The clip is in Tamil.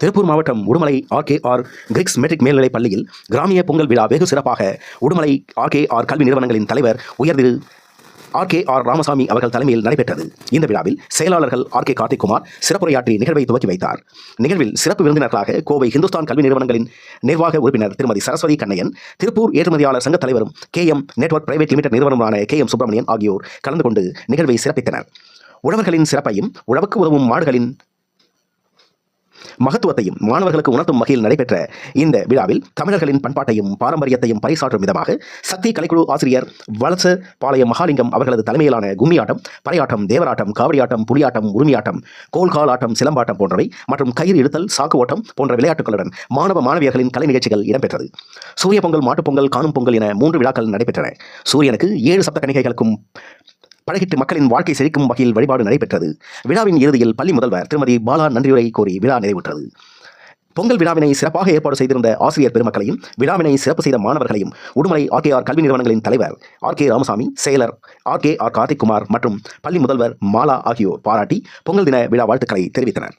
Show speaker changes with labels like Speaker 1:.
Speaker 1: திருப்பூர் மாவட்டம் உடுமலை ஆர்கேஆர் கிரிக்ஸ் மெட்ரிக் மேல்நிலைப் பள்ளியில் கிராமிய பொங்கல் விழா வெகு சிறப்பாக உடுமலை ஆர்கேஆர் கல்வி நிறுவனங்களின் தலைவர் உயர்திரு ஆர்கே ஆர் ராமசாமி அவர்கள் தலைமையில் நடைபெற்றது. இந்த விழாவில் செயலாளர்கள் ஆர் கே கார்த்திக்குமார் சிறப்புரையாற்றி நிகழ்வை துவக்கி வைத்தார். நிகழ்வில் சிறப்பு விருந்தினர்களாக கோவை இந்துஸ்தான் கல்வி நிறுவனங்களின் நிர்வாக உறுப்பினர் திருமதி சரஸ்வதி கண்ணையன் திருப்பூர் ஏற்றுமதியாளர் சங்க தலைவரும் K M network private limited நிறுவனமான கே எம் சுப்பிரமணியன் ஆகியோர் கலந்து கொண்டு நிகழ்வை சிறப்பித்தனர். உழவர்களின் சிறப்பையும் உழவுக்கு உதவும் மாடுகளின் மகத்துவத்தையும் மாணவர்களுக்கு உணர்த்தும் வகையில் நடைபெற்ற இந்த விழாவில் தமிழர்களின் பண்பாட்டையும் பாரம்பரியத்தையும் பறைசாற்றும் விதமாக சக்தி கலைக்குழு ஆசிரியர் வலச பாளையம் மகாலிங்கம் அவர்களது தலைமையிலான கும்மியாட்டம் பறையாட்டம் தேவராட்டம் காவடியாட்டம் புலியாட்டம் உரிமையாட்டம் கோல்கால் ஆட்டம் சிலம்பாட்டம் போன்றவை மற்றும் கயிறு இழுத்தல் சாக்கு ஓட்டம் போன்ற விளையாட்டுகளுடன் மாணவ மாணவியர்களின் கலை நிகழ்ச்சிகள் இடம்பெற்றது. சூரிய பொங்கல் மாட்டுப்பொங்கல் காணும் பொங்கல் என மூன்று விழாக்கள் நடைபெற்றன. சூரியனுக்கு ஏழு சப்த கணிகைகளுக்கும் பழகிட்டு மக்களின் வாழ்க்கை செழிக்கும் வகையில் வழிபாடு நடைபெற்றது. விழாவின் இறுதியில் பள்ளி முதல்வர் திருமதி பாலா நன்றியுரை கோரி விழா நிறைவுற்றது. பொங்கல் விழாவினை சிறப்பாக ஏற்பாடு செய்திருந்த ஆசிரியர் பெருமக்களையும் விழாவினை சிறப்பு செய்த மாணவர்களையும் உடுமலை ஆர்கேஆர் கல்வி நிறுவனங்களின் தலைவர் ஆர் கே ராமசாமி செயலர் ஆர் கே ஆர் கார்த்திக்குமார் மற்றும் பள்ளி முதல்வர் மாலா ஆகியோர் பாராட்டி பொங்கல் தின விழா வாழ்த்துக்களை தெரிவித்தனர்.